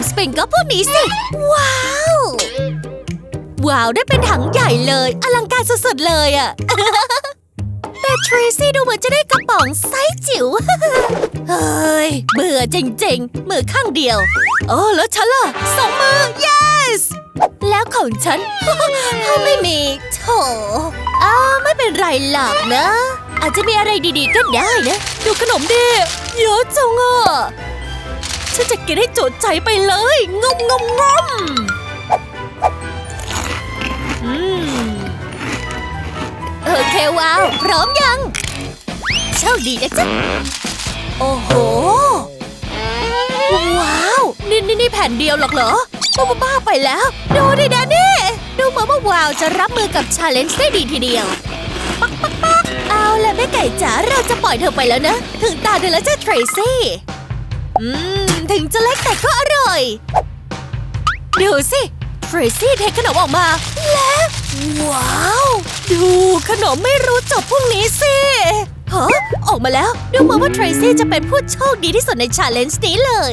มสปริงก็พวกนี้สิ ว้าว ว้าว ได้เป็นถังใหญ่เลย อลังการสุดๆเลยอะแต่ทรีซี่ดูเหมือนจะได้กระป๋องไซส์จิ๋ว เฮ้ย เบื่อจริงๆ มือข้างเดียว โอ้แล้วฉันล่ะสองมือ yes แล้วของฉันไม่มีโถอ้าไม่เป็นไรหรอกนะ อาจจะมีอะไรดีๆก็ได้นะ ดูขนมดิเยอะจังอะ ฉันจะกินให้จุใจไปเลยงมงมงมอืมโอเควาว พร้อมยังโชคดีนะจ๊ะ โอ้โห ว้าว นี่นี่นี่แผ่นเดียวหรอกเหรอบ้าบ้าไปแล้ว ดูดิแดนนี่ดูเหมือนว่าวาวจะรับมือกับชาเลนจ์ได้ดีทีเดียว ปักปักปักเอาละแม่ไก่จ๋าเราจะปล่อยเธอไปแล้วนะ ถึงตาเธอแล้วจ้ะเทรซี่ อืม ถึงจะเล็กแต่ก็อร่อย ดูสิเทรซี่เทขนมออกมา และว้าว ดูขนมไม่รู้จบพรุ่งนี้สิฮะออกมาแล้ว ดูเหมือนว่าเทรซี่จะเป็นผู้โชคดีที่สุดในชาเลนจ์นี้เลย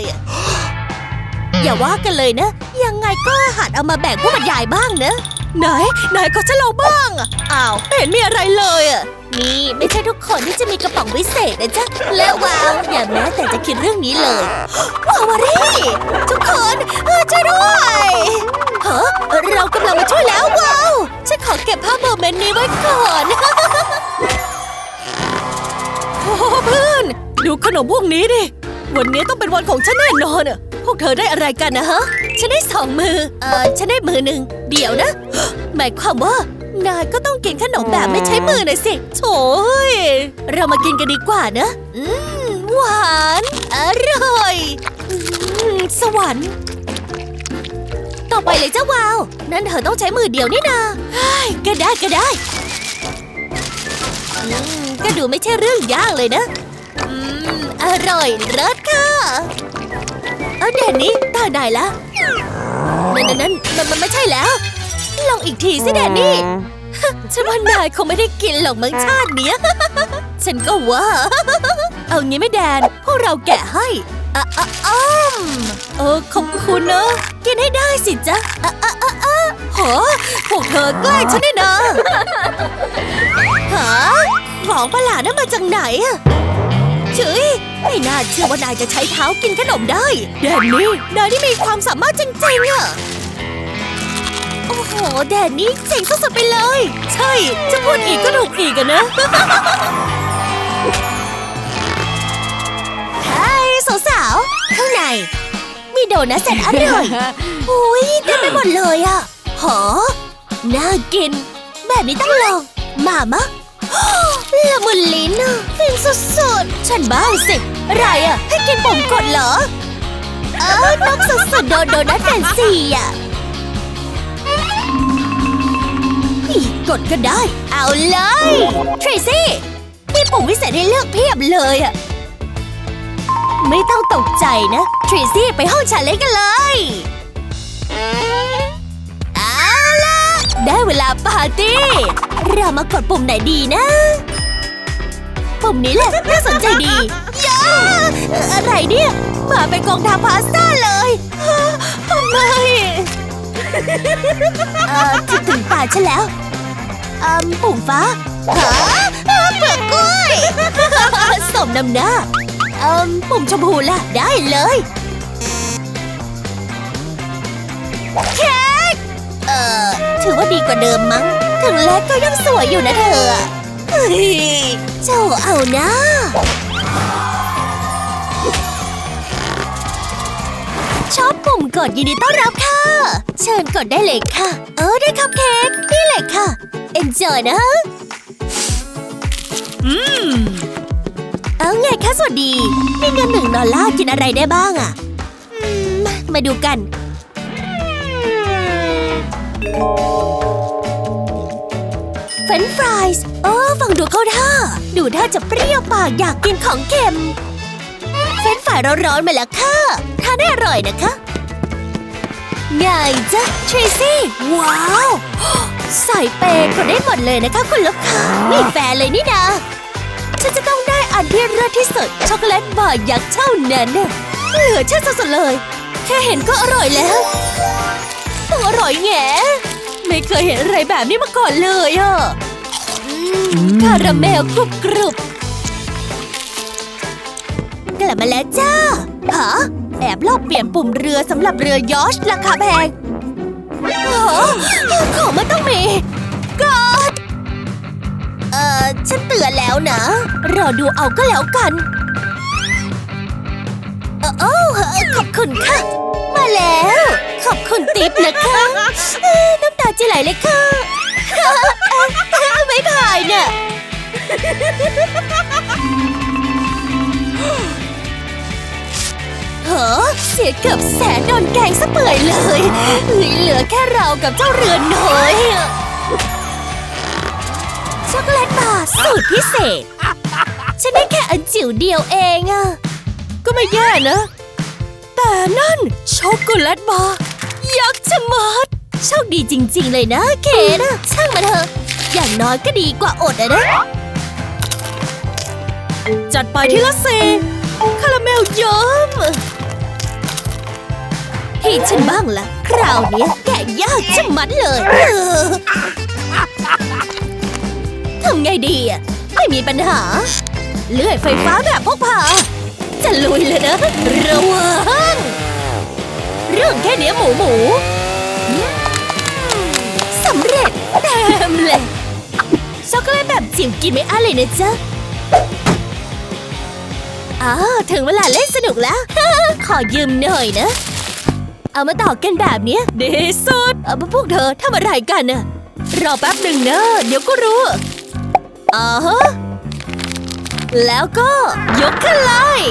อย่าว่ากันเลยนะ ยังไงก็หัดเอามาแบ่งผู้บรรยายบ้างนะไหนไหนก็จะเราบ้างอ้าวเห็นมีอะไรเลยอะนี่ไม่ใช่ทุกคนที่จะมีกระป๋องวิเศษนะจ๊ะ และว้าว อย่าแม้แต่จะคิดเรื่องนี้เลยาวารี่ทุกคนเออช่วยด้วยฮะเรากำลังมาช่วยแล้วว้าวฉันขอเก็บภาพโมเมนต์นี้ไว้ก่อนโอ้เพื่อนดูขนมพวกนี้ดิวันนี้ต้องเป็นวันของฉันแน่นอนอะพวกเธอได้อะไรกันนะฮะ ฉันได้สองมือ เออฉันได้มือหนึ่ง เดี๋ยวนะ หมายความว่านายก็ต้องกินขนมแบบไม่ใช้มือหน่อยสิ โถยเรามากินกันดีกว่านะ อืม หวาน อร่อย สวรรค์ ต่อไปเลยเจ้าวาว นั่นเธอต้องใช้มือเดียวนี่นาก็ได้ก็ได้ ก็ดูไม่ใช่เรื่องยากเลยนะ อร่อยเลิศค่ะ เอาเด่นนี้ตาไหนละนั่นนั่นนั่นมันมันไม่ใช่แล้ว ลองอีกทีสิแดนนี่ฉันว่านายคงไม่ได้กินหรอกมั้งชาติเนี้ย ฉันก็ว่า เอางี้ไม่แดน พวกเราแกะให้ อะอะอ้อมเออขอบคุณนะ กินให้ได้สิจ๊ะอะอะอะอะโหพวกเธอแกล้งฉันนี่นะฮะของประหลาดนั้นมาจากไหนอะเฉยไม่น่าเชื่อว่านายจะใช้เท้ากินขนมได้แดนนี่นายนี่มีความสามารถจริงๆอะโอ้โห แดนนี่เจ๋งสุดๆไปเลย ใช่ จะพูดอีกก็ถูกอีกอะนะ มีโดนัทแสนอร่อยอุ้ยเต็มไปหมดเลยอะหอน่ากิน แบบนี้ต้องลอง มามะละมุนลิ้นอะฟินสุดๆ ฉันบ้าสิอะไรอะให้กินผมกดเหรอ เออนกสุดๆ โดนโดนัทแฟนซีอะนี่กดก็ได้ เอาเลย ทรซี่มีปุ่มวิเศษให้เลือกเพียบเลยอะ ไม่ต้องตกใจนะ ทรีซี่ไปห้องชาเล็กกันเลยเอาล่ะ ได้เวลาปาร์ตี้ เรามากดปุ่มไหนดีนะ ปุ่มนี้แหละน่าสนใจดีย้าอะไรเนี่ย มาเป็นกองทัพพาสต้าเลยทำไมเออถึงถึงตาฉันแล้วอ่มปุ่มฟ้าฮะเปลือกกล้วยสมน้ำหน้า เอ่มปุ่มชมพูล่ะ ได้เลยเค้กเอ่อ ถือว่าดีกว่าเดิมมั้ง ถึงเล็กก็ยังสวยอยู่นะเธอเฮ้ยเจ้าเอานะชอบปุ่มกดยินดีต้อนรับค่ะ เชิญกดได้เลยค่ะ เออได้คัพเค้กนี่เลยค่ะ enjoy นะอืม เอาไงคะสวัสดีมีเงินหนึ่งดอลลาร์กินอะไรได้บ้างอะมมาดูกัน เฟรนช์ฟรายส์โอ้ฟังดูเข้าท่า ดูท่าจะเปรี้ยวปากอยากกินของเค็ม เฟรนช์ฟรายร้อนๆมาแล้วค่ะทานได้อร่อยนะคะไงจ๊ะทรีซี่ ว้าว ใส่เปย์ก็ได้หมดเลยนะคะคุณลูกค้าไม่แฟร์เลยนี่นาฉันจะต้องได้ อันที่เลิศที่สุดช็อกโกแลตบาร์ยักษ์เท่านั้นน่ะเหลือเชื่อสุดๆเลย แค่เห็นก็อร่อยแล้วต้องอร่อยแง่ไม่เคยเห็นอะไรแบบนี้มาก่อนเลยอะอืมคาราเมลกรุบกรุบกลับมาแล้วจ้าฮะแอบลอบเปลี่ยนปุ่มเรือสำหรับเรือยอชราคาแพงของมันต้องมี ออฉันเตือนแล้วนะ รอดูเอาก็แล้วกันเอ่อโอ้ขอบคุณค่ะ มาแล้ว ขอบคุณติ๊บนะคะเอ้ยน้ำตาจะไหลเลยค่ะไม่ถ่ายเนี่ยเหรอเสียเกือบแสนโดนแกงซะเปื่อยเลย เหลือแค่เรากับเจ้าเรือนน้อย ช็อกโกแลตบาร์สูตรพิเศษ ฉันได้แค่อันจิ๋วเดียวเองอะก็ไม่แย่นะ แต่นั่นช็อกโกแลตบาร์ยักษ์ชะมัดโชคดีจริง ๆ เลยนะเคนะช่างมันเถอะ อย่างน้อยก็ดีกว่าอดอะนะ จัดไปที่ละสี่คาราเมลเยิ้มให้ฉันบ้างละคราวเนี้ยแกะยากชะมัดเลย ทำไงดีอะไม่มีปัญหา เลื่อยไฟฟ้าแบบพกพา จะลุยเลยนะ ระวัง เรื่องแค่เนี้ยหมูหมูอืมสำเร็จเต็มเลยช็อกโกแลตแบบจิ๋วกินไม่อั้นเลยนะจ๊ะอ้าวถึงเวลาเล่นสนุกแล้ว ขอยืมหน่อยนะ เอามาต่อกันแบบเนี้ยดีสุด เอาพวกเธอทำอะไรกันน่ะรอแป๊บหนึ่งนะ เดี๋ยวก็รู้ อ่าฮะแล้วก็ยกขึ้นเลย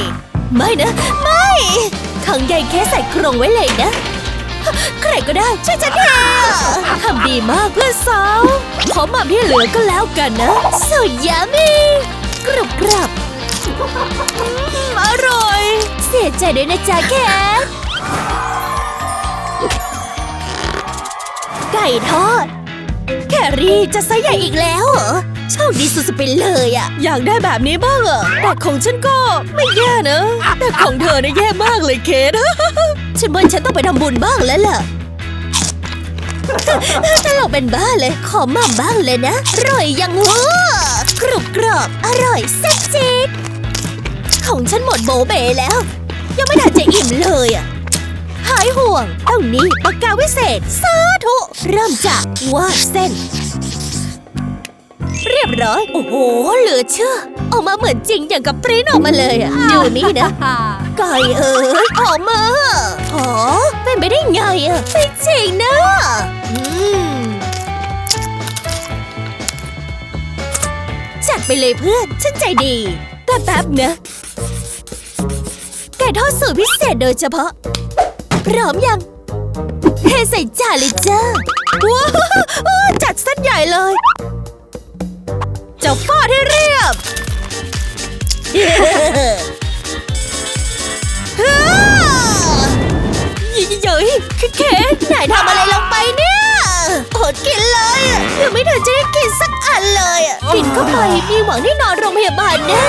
ไม่นะ ไม่ขังใยแค่ใส่กรงไว้เลยนะ ใครก็ได้ช่วยฉันทีทำดีมากเพื่อนสาวขอม่ำที่เหลือก็แล้วกันนะ สุดยามีกรุบกรับอร่อย เสียใจด้วยนะจ๊ะแคทไก่ทอด แครี่จะไซส์ใหญ่อีกแล้วเหรอ โชคดีสุดๆไปเลยอะอยากได้แบบนี้บ้างอะแต่ของฉันก็ไม่แย่นะ แต่ของเธอเนี่ยแย่มากเลยเคทฉันว่าฉันต้องไปทำบุญบ้างแล้วล่ะตลกเป็นบ้าเลย ขอหม่ำบ้างเลยนะ อร่อยยังหัวกรุบกรอบ อร่อยแซ่บจี๊ดของฉันหมดโบเบแล้ว ยังไม่ทันจะอิ่มเลยอะหายห่วงเท่านี้ปากกาวิเศษสาธุเริ่มจากวาดเส้น เรียบร้อย โอ้โห เหลือเชื่อ ออกมาเหมือนจริงอย่างกับปริ้นออกมาเลยอะดูนี่นะ ไก่เอ๋ยออกมาอ๋อเป็นไปได้ไงอะไม่จริงนะอืมจัดไปเลยเพื่อน ฉันใจดี แต่แป๊บนะไก่ทอดสูตรพิเศษโดยเฉพาะ พร้อมยังเทใส่จานเลยจ้าว้าวจัดเส้นใหญ่เลย จะฟาดให้เรียบฮ่าเย้ยเค้กนายทำอะไรลงไปเนี่ยอดกินเลยอะยังไม่ทันจะได้กินสักอันเลยอะกินเข้าไปมีหวังได้นอนโรงพยาบาลแน่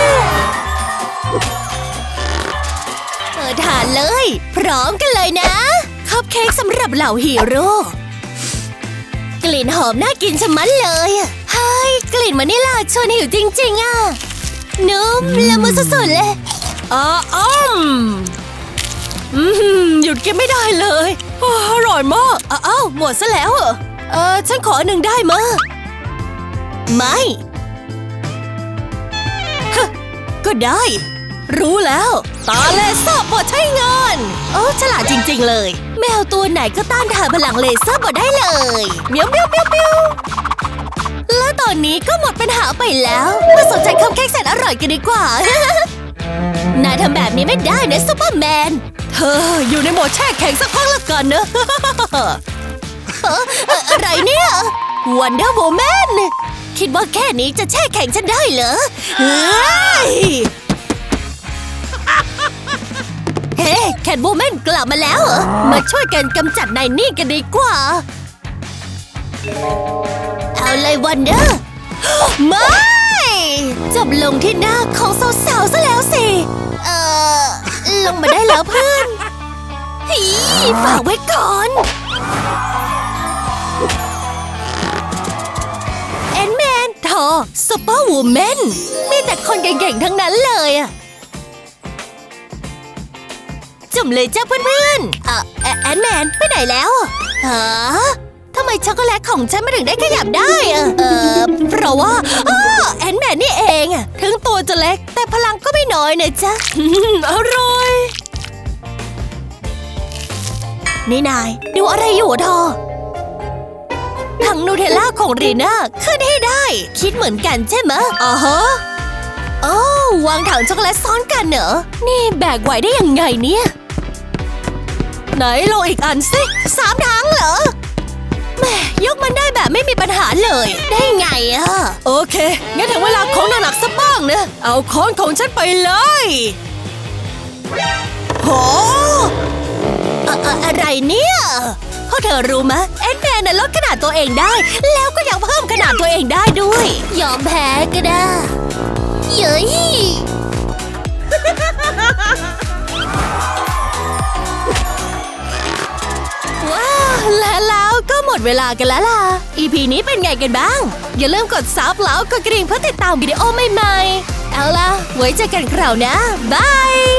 เปิดทานเลย พร้อมกันเลยนะคัพเค้กสำหรับเหล่าฮีโร่กลิ่นหอมน่ากินชะมัดเลยอะเฮ้ ยกลิ่นมันนี่ล่ะชวนหิวจริงๆอะ นุ่มละมุนสุดๆเลยอ๋ออ้อมอืมหยุดกินไม่ได้เลยอ้าวอร่อยมากอ้าวหมดซะแล้วเหรอเออฉันขอหนึ่งได้มะไม่ฮะก็ได้ รู้แล้ว ตาเลเซอร์เปิดใช้งาน โอ้ฉลาดจริงๆเลย แมวตัวไหนก็ต้านทานพลังเลเซอร์บ่ได้เลยเมียวเมียวเมียวเมียว และตอนนี้ก็หมดปัญหาไปแล้ว มาสนใจคัพเค้กแสนอร่อยกันดีกว่า นายทำแบบนี้ไม่ได้นะซูเปอร์แมน เธออยู่ในโหมดแช่แข็งสักพักละกันนะ เอ่อเอ่ออะไรเนี่ยวันเดอร์โ m แมนคิดว่าแค่นี้จะแช่แข็งฉันได้เหรอเฮ้ยเฮ้แคทวูแมนกลับมาแล้วเหรอมาช่วยกันกำจัดนายนี่กันดีกว่า เอาเลยวันเดอร์ไม่ จบลงที่หน้าของสาวๆซะแล้วสิ เออลงมาได้แล้วเพื่อนฮีฝากไว้ก่อน แอนแมนเธอซูเปอร์วูแมนมีแต่คนเก่งๆทั้งนั้นเลยอะจุ่มเลยจ้าเพื่อนๆเออแอนแมนไปไหนแล้วฮะ ทำไมช็อกโกแลตของฉันมาถึงได้ขยับได้อะเออเพราะว่าอ้อแอนแมนนี่เองอะถึงตัวจะเล็ก แต่พลังก็ไม่น้อยนะจ๊ะอืมอร่อย นี่นาย ดูอะไรอยู่อะเธอถังนูเทลล่าของรีน่าขึ้นให้ได้ คิดเหมือนกันใช่ไหมอ๋อฮะโอ้วางถังช็อกโกแลตซ้อนกันเหรอ นี่แบกไหวได้ยังไงเนี่ย ไหนลองอีกอันสิสามถังเหรอ ได้แบบไม่มีปัญหาเลย ได้ไงอะโอเค งั้นถึงเวลาของหนักๆสักบ้างนะ เอาค้อนของฉันไปเลยโหอะอะอะไรเนี่ยพวกเธอรู้ไหมแอนแมนน่ะลดขนาดตัวเองได้ แล้วก็ยังเพิ่มขนาดตัวเองได้ด้วย ยอมแพ้ก็ได้ เย้ย ดเวลากันแล้วล่ะ EP นี้เป็นไงกันบ้าง อย่าลืมกดซับแล้วกดกระดิ่งเพื่อติดตามวิดีโอใหม่ๆ เอาล่ะ ไว้เจอกันคราวหน้าบาย